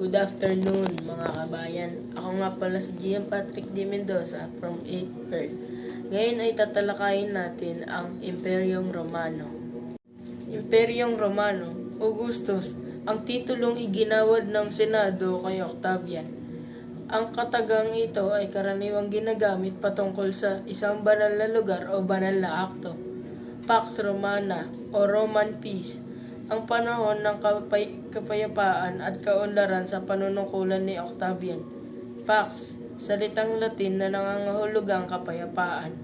Good afternoon mga kabayan. Ako nga pala si Gian Patrick D. Mendoza from 8th Earth. Ngayon ay tatalakayin natin ang Imperyong Romano. Imperyong Romano, Augustus, ang titulong iginawad ng Senado kay Octavian. Ang katagang ito ay karaniwang ginagamit patungkol sa isang banal na lugar o banal na akto. Pax Romana o Roman Peace, ang panahon ng kapay- kapayapaan at kaunlaran sa panunungkulan ni Octavian. Pax, salitang Latin na nangangahulugang kapayapaan.